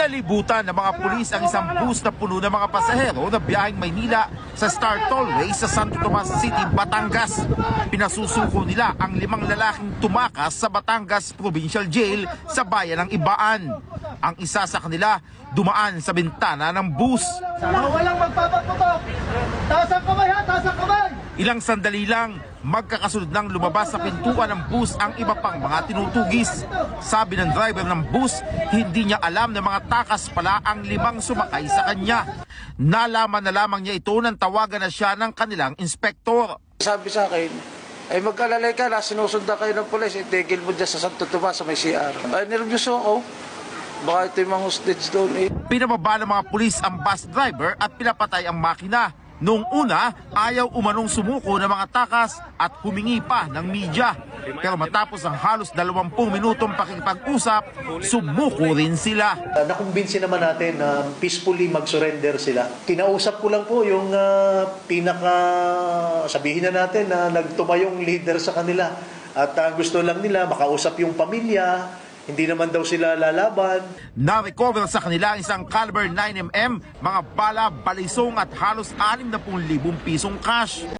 Kinalibutan ng mga pulis ang isang bus na puno ng mga pasahero na biyaheng Maynila sa Star Tollway sa Santo Tomas City, Batangas. Pinasusuko nila ang limang lalaking tumakas sa Batangas Provincial Jail sa bayan ng Ibaan. Ang isa sa kanila dumaan sa bintana ng bus. Walang magpapaputok! Taas ang! Ilang sandali lang, magkakasunod nang lumabas sa pintuan ng bus ang iba pang mga tinutugis. Sabi ng driver ng bus, hindi niya alam na mga takas pala ang limang sumakay sa kanya. Nalaman na lamang niya ito nang tawagan na siya ng kanilang inspektor. Sabi sa akin, ay magkalalay ka na, sinusundan kayo ng pulis, itigil mo dyan sa Santo Tomas sa may CR. Ay, nervyoso ako. Baka ito yung mga hostage doon eh. Pinababa ng mga pulis ang bus driver at pinapatay ang makina. Noong una, ayaw umanong sumuko ng mga takas at humingi pa ng media. Pero matapos ang halos 20 minutong pakikipag-usap, sumuko rin sila. Uh, nakumbinsi naman natin na peacefully mag-surrender sila. Kinausap ko lang po yung ah, pinaka, sabihin na natin na nagtumayong leader sa kanila. At ah, gusto lang nila makausap yung pamilya, hindi naman daw sila lalaban. Na-recover sa kanila ang isang caliber 9mm, mga bala, balisong at halos 60,000 pisong cash.